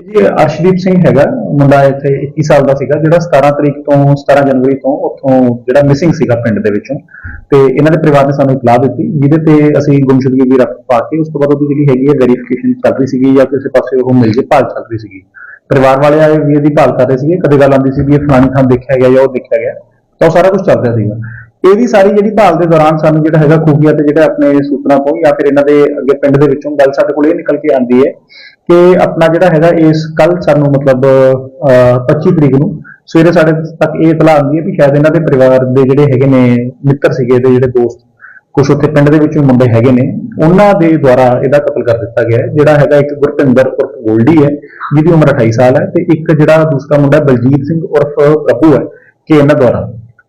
ਜੀ, ਅਰਸ਼ਦੀਪ ਸਿੰਘ ਹੈਗਾ, ਮੁੰਡਾ ਇੱਥੇ 21 ਸਾਲ ਦਾ ਸੀਗਾ, ਜਿਹੜਾ 17 ਤਰੀਕ ਤੋਂ 17 ਜਨਵਰੀ ਤੋਂ ਉੱਥੋਂ ਜਿਹੜਾ ਮਿਸਿੰਗ ਸੀਗਾ ਪਿੰਡ ਦੇ ਵਿੱਚੋਂ। ਤੇ ਇਹਨਾਂ ਦੇ ਪਰਿਵਾਰ ਨੇ ਸਾਨੂੰ ਇਤਲਾਹ ਦਿੱਤੀ, ਜਿਹਦੇ ਤੇ ਅਸੀਂ ਗੁੰਮਸ਼ੁਦਗੀ ਦੀ ਰਫਤ ਪਾ ਕੇ ਉਸ ਤੋਂ ਬਾਅਦ ਉਹਦੀ ਜਿਹੜੀ ਹੈਗੀ ਹੈ ਵੈਰੀਫਿਕੇਸ਼ਨ ਚੱਲ ਰਹੀ ਸੀਗੀ ਜਾਂ ਕਿਸੇ ਪਾਸੇ ਉਹ ਮਿਲ ਜੇ ਭਾਲ ਚੱਲ ਰਹੀ ਸੀਗੀ। ਪਰਿਵਾਰ ਵਾਲੇ ਆਏ ਵੀ ਇਹਦੀ ਭਾਲ ਕਰ ਰਹੇ ਸੀਗੇ, ਕਦੇ ਗੱਲ ਆਉਂਦੀ ਸੀ ਵੀ ਇਹ ਫਲਾਣੀ ਥਾਂ ਦੇਖਿਆ ਗਿਆ ਜਾਂ ਉਹ ਦੇਖਿਆ ਗਿਆ, ਤਾਂ ਉਹ ਸਾਰਾ ਕੁਝ ਚੱਲ ਰਿਹਾ ਸੀਗਾ। ਇਹਦੀ ਸਾਰੀ ਜਿਹੜੀ ਭਾਲ ਦੇ ਦੌਰਾਨ ਸਾਨੂੰ ਜਿਹੜਾ ਹੈਗਾ ਖੂਬੀਆਂ ਤੇ ਜਿਹੜਾ ਆਪਣੇ ਸੂਤਰਾਂ ਤੋਂ ਜਾਂ ਫਿਰ ਇਹਨਾਂ ਦੇ ਅੱਗੇ ਪਿੰਡ ਦੇ ਵਿੱਚੋਂ ਗੱਲ ਸਾਡੇ ਕੋਲ ਇਹ ਨਿਕਲ ਕੇ ਆਉਂਦੀ ਹੈ ਕਿ ਆਪਣਾ ਜਿਹੜਾ ਹੈਗਾ ਇਸ ਕੱਲ ਸਾਨੂੰ ਮਤਲਬ ਅਹ, 25 ਤਰੀਕ ਨੂੰ ਸਵੇਰੇ ਸਾਡੇ ਤੱਕ ਇਹ ਇਤਲਾਹ ਆਉਂਦੀ ਹੈ ਵੀ ਸ਼ਾਇਦ ਇਹਨਾਂ ਦੇ ਪਰਿਵਾਰ ਦੇ ਜਿਹੜੇ ਹੈਗੇ ਨੇ ਮਿੱਤਰ ਸੀਗੇ ਤੇ ਜਿਹੜੇ ਦੋਸਤ ਕੁਝ ਉੱਥੇ ਪਿੰਡ ਦੇ ਵਿੱਚੋਂ ਮੁੰਡੇ ਹੈਗੇ ਨੇ ਉਹਨਾਂ ਦੇ ਦੁਆਰਾ ਇਹਦਾ ਕਤਲ ਕਰ ਦਿੱਤਾ ਗਿਆ ਹੈ ਜਿਹੜਾ ਹੈਗਾ ਇੱਕ ਗੁਰਪਿੰਦਰ ਉਰਫ ਗੋਲਡੀ ਹੈ ਜਿਹਦੀ ਉਮਰ 28 ਸਾਲ ਹੈ ਤੇ ਇੱਕ ਜਿਹੜਾ ਦੂਸਰਾ ਮੁੰਡਾ ਬਲਜੀਤ ਸਿੰਘ ਉਰਫ ਪ੍ਰਭੂ ਹੈ ਕਿ ਇਹਨਾਂ ਦੁਆਰਾ।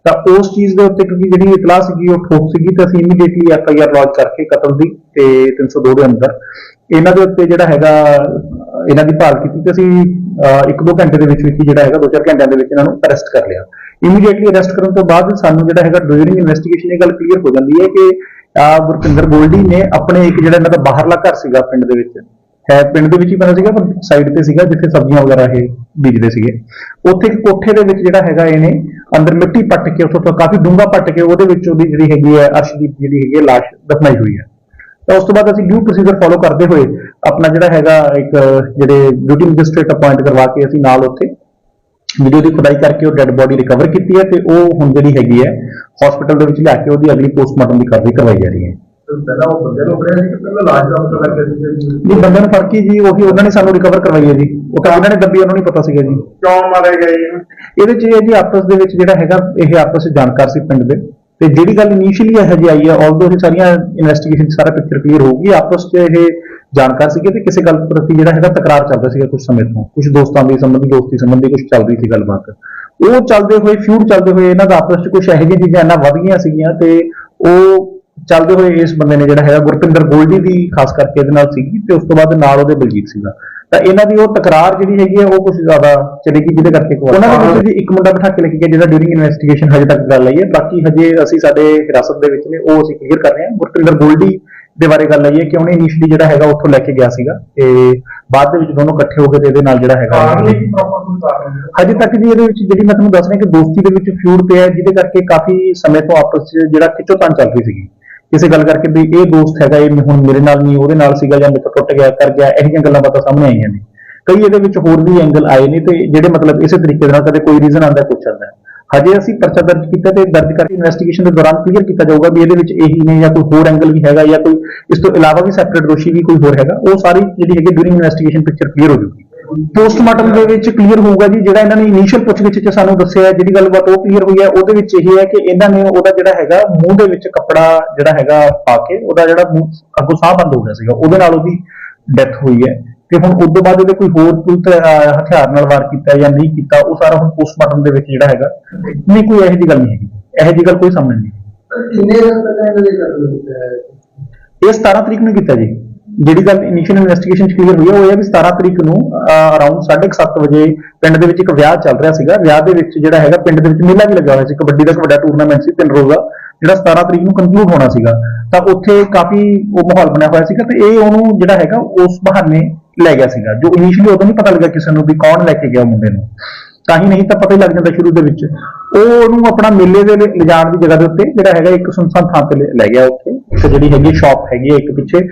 ਤਾਂ ਉਸ ਚੀਜ਼ ਦੇ ਉੱਤੇ ਕਿਉਂਕਿ ਜਿਹੜੀ ਇਤਲਾਹ ਸੀਗੀ ਉਹ ਠੋਕ ਸੀਗੀ ਤਾਂ ਅਸੀਂ immediately F I R launch ਕਰਕੇ ਕਤਲ ਦੀ ਤੇ 302 ਦੇ ਅੰਦਰ। ਇਹਨਾਂ ਦੇ ਉੱਤੇ ਜਿਹੜਾ ਹੈਗਾ ਇਹਨਾਂ ਦੀ ਭਾਲ ਕੀਤੀ ਤੇ ਅਸੀਂ ਅਹ, ਇੱਕ ਦੋ ਘੰਟੇ ਦੇ ਵਿੱਚ ਵਿੱਚ ਹੀ ਜਿਹੜਾ ਹੈਗਾ ਦੋ ਚਾਰ ਘੰਟਿਆਂ ਦੇ ਵਿੱਚ ਇਹਨਾਂ ਨੂੰ ਅਰੈਸਟ ਕਰ ਲਿਆ। ਇਮੀਡੀਏਟਲੀ ਅਰੈਸਟ ਕਰਨ ਤੋਂ ਬਾਅਦ ਸਾਨੂੰ ਜਿਹੜਾ ਹੈਗਾ ਡਿਊਰਿੰਗ ਇਨਵੈਸਟੀਗੇਸ਼ਨ ਇਹ ਗੱਲ ਕਲੀਅਰ ਹੋ ਜਾਂਦੀ ਹੈ ਕਿ ਗੁਰਪਿੰਦਰ ਗੋਲਡੀ ਨੇ ਆਪਣੇ ਇੱਕ ਜਿਹੜਾ ਇਹਨਾਂ ਦਾ ਬਾਹਰਲਾ ਘਰ ਸੀਗਾ ਪਿੰਡ ਦੇ ਵਿੱਚ। ਹੈ ਪਿੰਡ ਦੇ ਵਿੱਚ ਹੀ ਪੈਂਦਾ ਸੀਗਾ ਪਰ ਸਾਈਡ ਤੇ ਸੀਗਾ ਜਿੱਥੇ ਸਬਜ਼ੀਆਂ ਵਗੈਰਾ ਇਹ ਬੀਜਦੇ ਸੀਗੇ। ਉੱਥੇ ਇੱਕ ਕੋਠੇ ਦੇ ਵਿੱਚ ਜਿਹੜਾ ਹੈਗਾ ਇਹਨੇ ਅੰਦਰ ਮਿੱਟੀ ਪੱਟ ਕੇ ਉੱਥੋਂ ਤੋਂ ਕਾਫੀ ਡੂੰਘਾ ਪੱਟ ਕੇ ਉਹਦੇ ਵਿੱਚ ਉਹਦੀ ਜਿਹੜੀ ਹੈਗੀ ਹੈ ਅਰਸ਼ਦੀਪ ਜਿਹੜੀ ਹੈਗੀ ਹੈ ਲਾਸ਼ ਦਫਨਾਈ ਹੋਈ ਹੈ। ਤਾਂ ਉਸ ਤੋਂ ਬਾਅਦ ਅਸੀਂ ਡਿਊ ਪ੍ਰੋਸੀਜਰ ਫੋਲੋ ਕਰਦੇ ਹੋਏ ਆਪਣਾ ਜਿਹੜਾ ਹੈਗਾ ਇੱਕ ਜਿਹੜੇ ਡਿਊਟੀ ਮੈਜਿਸਟ੍ਰੇਟ ਅਪਾਇੰਟ ਕਰਵਾ ਕੇ ਅਸੀਂ ਨਾਲ ਉੱਥੇ ਵੀਡੀਓ ਦੀ ਖੁਦਾਈ ਕਰਕੇ ਉਹ ਡੈੱਡ ਬੋਡੀ ਰਿਕਵਰ ਕੀਤੀ ਹੈ ਤੇ ਉਹ ਹੁਣ ਜਿਹੜੀ ਹੈਗੀ ਹੈ ਹਸਪੀਟਲ ਦੇ ਵਿੱਚ ਲਿਆ ਕੇ ਉਹਦੀ ਅਗਲੀ ਪੋਸਟਮਾਰਟਮ ਦੀ ਕਾਰਵਾਈ ਕਰਵਾਈ ਜਾ ਰਹੀ ਹੈ। ਪਹਿਲਾਂ ਉਹ ਬੰਦੇ ਨੂੰ ਫੜਿਆ ਸੀ ਕਿ ਪਹਿਲਾਂ ਲਾਸ਼ ਦਾ ਪਤਾ ਲੱਗਿਆ ਸੀ ਜੀ ਬੰਦੇ ਨੂੰ ਫੜ ਕੇ ਜੀ ਉਹੀ ਉਹਨਾਂ ਨੇ ਸਾਨੂੰ ਰਿਕਵਰ ਕਰਵਾਈ ਹੈ ਜੀ। ਉਹ ਤਾਂ ਉਹਨਾਂ ਨੇ ਦੱਬੀ ਉਹਨਾਂ ਨੂੰ ਨਹੀਂ ਪਤਾ ਸੀਗਾ ਜੀ। ਕਿਉਂ ਮਾਰੇ ਗਏ। ਇਹਦੇ ਚ ਇਹ ਜੀ ਆਪਸ ਦੇ ਵਿੱਚ ਜਿਹੜਾ ਹੈਗਾ, ਇਹ ਆਪਸ ਵਿੱਚ ਜਾਣਕਾਰ ਸੀ ਪਿੰਡ ਦੇ। ਤੇ ਜਿਹੜੀ ਗੱਲ ਇਨੀਸ਼ੀਅਲੀ ਇਹ ਜੀ ਆਈ ਹੈ ਆਲਦੋ ਇਹ ਸਾਰੀਆਂ ਇਨਵੈਸਟੀਗੇਸ਼ਨ ਸਾਰਾ ਪਿਕਚਰ ਕਲੀਅਰ ਹੋਊਗੀ, ਆਪਸ ਚ ਇਹ ਜਾਣਕਾਰ ਸੀਗੇ ਤੇ ਕਿਸੇ ਗੱਲ ਪ੍ਰਤੀ ਜਿਹੜਾ ਹੈਗਾ ਤਕਰਾਰ ਚੱਲਦਾ ਸੀਗਾ ਕੁਝ ਸਮੇਂ ਤੋਂ। ਕੁਝ ਦੋਸਤਾਂ ਦੀ ਸੰਬੰਧੀ, ਦੋਸਤੀ ਸੰਬੰਧੀ ਕੁਝ ਚੱਲ ਰਹੀ ਸੀ ਗੱਲਬਾਤ। ਉਹ ਚੱਲਦੇ ਹੋਏ ਫਿਊਡ ਚੱਲਦੇ ਹੋਏ ਇਹਨਾਂ ਦਾ ਆਪਸ ਚ ਕੁਝ ਇਹੋ ਜਿਹੀਆਂ ਚੀਜ਼ਾਂ ਇੰਨਾ ਵਧ ਗਈਆਂ ਸੀਗੀਆਂ ਤੇ ਉਹ ਚੱਲਦੇ ਹੋਏ ਇਸ ਬੰਦੇ ਨੇ ਜਿਹੜਾ ਹੈਗਾ ਗੁਰਪਿੰਦਰ ਗੋਲਡੀ ਦੀ ਖਾਸ ਕਰਕੇ ਇਹਦੇ ਨਾਲ ਸੀਗੀ ਤੇ ਉਸ ਤੋਂ ਬਾਅਦ ਨਾਲ ਉਹਦੇ ਬਲਜੀਤ ਸੀਗਾ। ਤਾਂ ਇਹਨਾਂ ਦੀ ਉਹ ਤਕਰਾਰ ਜਿਹੜੀ ਹੈਗੀ ਹੈ ਉਹ ਕੁਝ ਜ਼ਿਆਦਾ ਚਲੇਗੀ ਜਿਹਦੇ ਕਰਕੇ ਉਹਨਾਂ ਦੇ ਵਿੱਚ ਇੱਕ ਮੁੰਡਾ ਬਿਠਾ ਕੇ ਲੈ ਕੇ ਗਿਆ ਜਿਹਦਾ ਡਿਊਰਿੰਗ ਇਨਵੈਸਟੀਗੇਸ਼ਨ ਹਜੇ ਤੱਕ ਗੱਲ ਆਈ ਹੈ। ਬਾਕੀ ਹਜੇ ਅਸੀਂ ਸਾਡੇ ਹਿਰਾਸਤ ਦੇ ਵਿੱਚ ਨੇ ਉਹ ਅਸੀਂ ਕਲੀਅਰ ਕਰ ਰਹੇ ਹਾਂ। ਗੁਰਪਿੰਦਰ ਗੋਲਡੀ ਦੇ ਬਾਰੇ ਗੱਲ ਆਈ ਹੈ ਕਿ ਉਹਨੇ ਇਨੀਸ਼ੀਅਲੀ ਜਿਹੜਾ ਹੈਗਾ ਉੱਥੋਂ ਲੈ ਕੇ ਗਿਆ ਸੀਗਾ ਤੇ ਬਾਅਦ ਦੇ ਵਿੱਚ ਦੋਨੋਂ ਇਕੱਠੇ ਹੋ ਕੇ ਤੇ ਇਹਦੇ ਨਾਲ ਜਿਹੜਾ ਹੈਗਾ ਹਜੇ ਤੱਕ ਜੀ ਇਹਦੇ ਵਿੱਚ ਜਿਹੜੀ ਮੈਂ ਤੁਹਾਨੂੰ ਦੱਸ ਰਿਹਾ ਕਿ ਦੋਸਤੀ ਦੇ ਵਿੱਚ ਫਿਊਡ ਪਿਆ ਜਿਹਦੇ ਕਰਕੇ ਕਾਫੀ ਸਮੇਂ ਤੋਂ ਆਪਸ 'ਚ ਜਿਹੜਾ ਖਿੱਚੋਤਾਣ ਚੱਲ ਰਹੀ ਸੀਗੀ। ਕਿਸੇ ਗੱਲ ਕਰਕੇ ਵੀ ਇਹ ਦੋਸਤ ਹੈਗਾ ਇਹ ਹੁਣ ਮੇਰੇ ਨਾਲ ਨਹੀਂ, ਉਹਦੇ ਨਾਲ ਸੀਗਾ ਜਾਂ ਮੇਰੇ ਟੁੱਟ ਗਿਆ, ਕਰ ਗਿਆ, ਇਹੋ ਜਿਹੀਆਂ ਗੱਲਾਂ ਬਾਤਾਂ ਸਾਹਮਣੇ ਆਈਆਂ ਨੇ। ਕਈ ਇਹਦੇ ਵਿੱਚ ਹੋਰ ਵੀ ਐਂਗਲ ਆਏ ਨੇ ਤੇ ਜਿਹੜੇ ਮਤਲਬ ਇਸੇ ਤਰੀਕੇ ਦੇ ਨਾਲ ਕਦੇ ਕੋਈ ਰੀਜ਼ਨ ਆਉਂਦਾ ਕੁਛ ਆਉਂਦਾ ਹਜੇ ਅਸੀਂ ਪਰਚਾ ਦਰਜ ਕੀਤਾ ਤੇ ਦਰਜ ਕਰਕੇ ਇਨਵੈਸਟੀਗੇਸ਼ਨ ਦੇ ਦੌਰਾਨ ਕਲੀਅਰ ਕੀਤਾ ਜਾਊਗਾ ਵੀ ਇਹਦੇ ਵਿੱਚ ਇਹੀ ਨੇ ਜਾਂ ਕੋਈ ਹੋਰ ਐਂਗਲ ਵੀ ਹੈਗਾ ਜਾਂ ਕੋਈ ਇਸ ਤੋਂ ਇਲਾਵਾ ਵੀ ਸੈਪਰੇਟ ਦੋਸ਼ੀ ਵੀ ਕੋਈ ਹੋਰ ਹੈਗਾ, ਉਹ ਸਾਰੀ ਜਿਹੜੀ ਹੈਗੀ ਡੂਰਿੰਗ ਇਨਵੈਸਟੀਗੇਸ਼ਨ ਪਿਕਚਰ ਕਲੀਅਰ ਹੋ ਜਾਊਗੀ। ਪੋਸਟਮਾਰਟਮ ਦੇ ਵਿੱਚ ਕਲੀਅਰ ਹੋਊਗਾ ਜੀ ਜਿਹੜਾ ਇਹਨਾਂ ਨੇ ਇਨੀਸ਼ੀਅਲ ਪੁੱਛਗਿੱਛ ਚ ਸਾਨੂੰ ਦੱਸਿਆ ਜਿਹੜੀ ਗੱਲਬਾਤ ਉਹ ਕਲੀਅਰ ਹੋਈ ਹੈ ਉਹਦੇ ਵਿੱਚ ਇਹ ਹੈ ਕਿ ਇਹਨਾਂ ਨੇ ਉਹਦਾ ਜਿਹੜਾ ਹੈਗਾ ਮੂੰਹ ਦੇ ਵਿੱਚ ਕੱਪੜਾ ਜਿਹੜਾ ਹੈਗਾ ਪਾ ਕੇ ਉਹਦਾ ਜਿਹੜਾ ਮੂੰਹ ਅੱਗੋਂ ਸਾਹ ਬੰਦ ਹੋ ਗਿਆ ਸੀਗਾ ਉਹਦੇ ਨਾਲ ਉਹਦੀ ਡੈਥ ਹੋਈ ਹੈ। ਤੇ ਹੁਣ ਉਸ ਤੋਂ ਬਾਅਦ ਇਹਦੇ ਕੋਈ ਹੋਰ ਕੋਈ ਹਥਿਆਰ ਨਾਲ ਵਾਰ ਕੀਤਾ ਜਾਂ ਨਹੀਂ ਕੀਤਾ ਉਹ ਸਾਰਾ ਹੁਣ ਪੋਸਟਮਾਰਟਮ ਦੇ ਵਿੱਚ ਜਿਹੜਾ ਹੈਗਾ ਨਹੀਂ ਕੋਈ ਇਹੋ ਜਿਹੀ ਗੱਲ ਨਹੀਂ ਹੈਗੀ। ਇਹੋ ਜਿਹੀ ਗੱਲ ਕੋਈ ਸਾਹਮਣੇ ਨਹੀਂ। ਕਿੰਨੇ ਦੇ ਇਹ 17 ਤਰੀਕ ਨੂੰ ਕੀਤਾ ਜੀ। ਜਿਹੜੀ ਗੱਲ ਇਨੀਸ਼ੀਅਲ ਇਨਵੈਸਟੀਗੇਸ਼ਨ ਚ ਕਲੀਅਰ ਹੋਈ ਹੈ ਉਹ ਇਹ ਹੈ ਵੀ 17 ਤਰੀਕ ਨੂੰ ਅਰਾਊਂਡ 7:30 ਵਜੇ ਪਿੰਡ ਦੇ ਵਿੱਚ ਇੱਕ ਵਿਆਹ ਚੱਲ ਰਿਹਾ ਸੀਗਾ। ਵਿਆਹ ਦੇ ਵਿੱਚ ਜਿਹੜਾ ਹੈਗਾ, ਪਿੰਡ ਦੇ ਵਿੱਚ ਮੇਲਾ ਵੀ ਲੱਗਾ ਹੋਇਆ ਸੀ, ਕਬੱਡੀ ਦਾ ਇੱਕ ਵੱਡਾ ਟੂਰਨਾਮੈਂਟ ਸੀ ਤਿੰਨ ਰੋਜ਼ਾ, ਜਿਹੜਾ 17 ਤਰੀਕ ਨੂੰ ਕੰਕਲੂਡ ਹੋਣਾ ਸੀਗਾ। ਤਾਂ ਉੱਥੇ ਕਾਫੀ ਉਹ ਮਾਹੌਲ ਬਣਿਆ ਹੋਇਆ ਸੀਗਾ ਤੇ ਇਹ ਉਹਨੂੰ ਜਿਹੜਾ ਹੈਗਾ, ਉਸ ਬਹਾਨੇ ਲੈ ਗਿਆ ਸੀਗਾ, ਜੋ ਇਨੀਸ਼ੀਅਲੀ ਉਦੋਂ ਨਹੀਂ ਪਤਾ ਲੱਗਾ ਕਿਸੇ ਨੂੰ ਵੀ ਕੌਣ ਲੈ ਕੇ ਗਿਆ ਮੁੰਡੇ ਨੂੰ। ਤਾਂ ਹੀ ਨਹੀਂ ਤਾਂ ਪਤਾ ਹੀ ਲੱਗ ਜਾਂਦਾ ਸ਼ੁਰੂ ਦੇ ਵਿੱਚ। ਉਹ ਉਹਨੂੰ ਆਪਣਾ ਮੇਲੇ ਦੇ ਲਿਜਾਣ ਦੀ ਜਗ੍ਹਾ ਦੇ ਉੱਤੇ ਜਿਹੜਾ ਹੈਗਾ, ਇੱਕ ਸੁਨਸਾਨ ਥਾਂ ਤੇ ਲੈ ਗਿਆ ਉੱਥੇ। ਇੱਕ ਜਿਹੜੀ ਹੈਗੀ ਸ਼ਾਪ ਹੈਗੀ ਹੈ ਇੱਕ ਪਿੱਛੇ।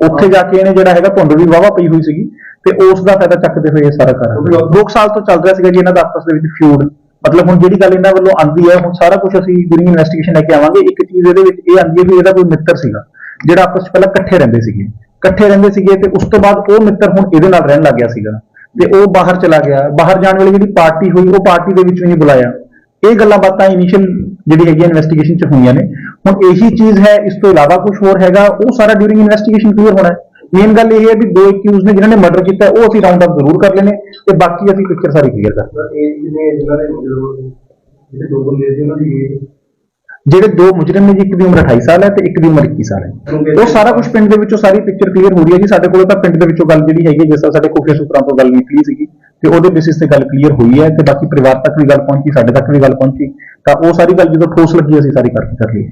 ਉੱਥੇ ਜਾ ਕੇ ਇਹਨੇ ਜਿਹੜਾ ਹੈਗਾ ਧੁੰਦ ਵੀ ਵਾਵਾ ਪਈ ਹੋਈ ਸੀਗੀ ਤੇ ਉਸ ਦਾ ਫਾਇਦਾ ਚੱਕਦੇ ਹੋਏ ਇਹ ਸਾਰਾ ਕਰ ਦੋ ਕੁ ਸਾਲ ਤੋਂ ਚੱਲ ਰਿਹਾ ਸੀਗਾ ਜੀ ਇਹਨਾਂ ਦਾ ਆਪਸ ਦੇ ਵਿੱਚ ਫਿਊਡ ਮਤਲਬ ਹੁਣ ਜਿਹੜੀ ਗੱਲ ਇਹਨਾਂ ਵੱਲੋਂ ਆਂਦੀ ਹੈ, ਹੁਣ ਸਾਰਾ ਕੁਝ ਅਸੀਂ ਜਿਹੜੀ ਇਨਵੈਸਟੀਗੇਸ਼ਨ ਲੈ ਕੇ ਆਵਾਂਗੇ, ਇੱਕ ਚੀਜ਼ ਇਹਦੇ ਵਿੱਚ ਇਹ ਆਂਦੀ ਹੈ ਵੀ ਇਹਦਾ ਕੋਈ ਮਿੱਤਰ ਸੀਗਾ, ਜਿਹੜਾ ਆਪਸ ਵਿੱਚ ਪਹਿਲਾਂ ਇਕੱਠੇ ਰਹਿੰਦੇ ਸੀਗੇ। ਇਕੱਠੇ ਰਹਿੰਦੇ ਸੀਗੇ ਤੇ ਉਸ ਤੋਂ ਬਾਅਦ ਉਹ ਮਿੱਤਰ ਹੁਣ ਇਹਦੇ ਨਾਲ ਰਹਿਣ ਲੱਗ ਗਿਆ ਸੀਗਾ। ਤੇ ਉਹ ਬਾਹਰ ਚਲਾ ਗਿਆ। ਬਾਹਰ ਜਾਣ ਵਾਲੀ ਜਿਹੜੀ ਪਾਰਟੀ ਹੋਈ, ਉਹ ਪਾਰਟੀ ਦੇ ਵਿੱਚ ਹੀ ਬੁਲਾਇਆ। ਇਹ ਗੱਲਾਂ ਬਾਤਾਂ ਇਨੀਸ਼ੀਅਲ ਜਿਹੜੀ ਹੈਗੀ ਇਨਵੈਸਟੀਗੇਸ਼ਨ ਚ ਹੋਈਆਂ ਨੇ। ਹੁਣ ਇਹੀ ਚੀਜ਼ ਹੈ ਇਸ ਤੋਂ ਇਲਾਵਾ ਕੁਝ ਹੋਰ ਹੈਗਾ ਉਹ ਸਾਰਾ ਡਿਊਰਿੰਗ ਇਨਵੈਸਟੀਗੇਸ਼ਨ ਕਲੀਅਰ ਹੋਣਾ ਹੈ। ਮੇਨ ਗੱਲ ਇਹ ਹੈ ਵੀ ਦੋ ਅਕਿਊਜ਼ ਨੇ ਜਿਨ੍ਹਾਂ ਨੇ ਮਰਡਰ ਕੀਤਾ ਉਹ ਅਸੀਂ ਰਾਉਂਡ ਅਪ ਜ਼ਰੂਰ ਕਰ ਲੈਣੇ ਤੇ ਬਾਕੀ ਅਸੀਂ ਪਿਕਚਰ ਸਾਰੀ ਕਲੀਅਰ ਕਰ ਜਿਹੜੇ ਦੋ ਮੁਜਰਮ ਨੇ ਜੀ ਇੱਕ ਦੀ ਉਮਰ 28 ਸਾਲ ਹੈ ਤੇ ਇੱਕ ਦੀ ਉਮਰ 21 ਸਾਲ ਹੈ। ਉਹ ਸਾਰਾ ਕੁਝ ਪਿੰਡ ਦੇ ਵਿੱਚੋਂ ਸਾਰੀ ਪਿਕਚਰ ਕਲੀਅਰ ਹੋ ਰਹੀ ਹੈ ਜੀ। ਸਾਡੇ ਕੋਲ ਤਾਂ ਪਿੰਡ ਦੇ ਵਿੱਚੋਂ ਗੱਲ ਜਿਹੜੀ ਹੈਗੀ ਹੈ, ਜਿਸ ਤਰ੍ਹਾਂ ਸਾਡੇ ਖੁਫੀਆ ਸੂਤਰਾਂ ਤੋਂ ਗੱਲ ਨਿਕਲੀ ਸੀਗੀ। ਤੇ ਉਹਦੇ ਬੇਸਿਸ ਤੇ ਗੱਲ ਕਲੀਅਰ ਹੋਈ ਹੈ ਤੇ ਬਾਕੀ ਪਰਿਵਾਰ ਤੱਕ ਵੀ ਗੱਲ ਪਹੁੰਚੀ, ਸਾਡੇ ਤੱਕ ਵੀ ਗੱਲ ਪਹੁੰਚੀ, ਤਾਂ ਉਹ ਸਾਰੀ ਗੱਲ ਜਦੋਂ ਠੋਸ ਲੱਗੀ, ਅਸੀਂ ਸਾਰੀ ਕਰਕੇ ਕਰ ਲਈ।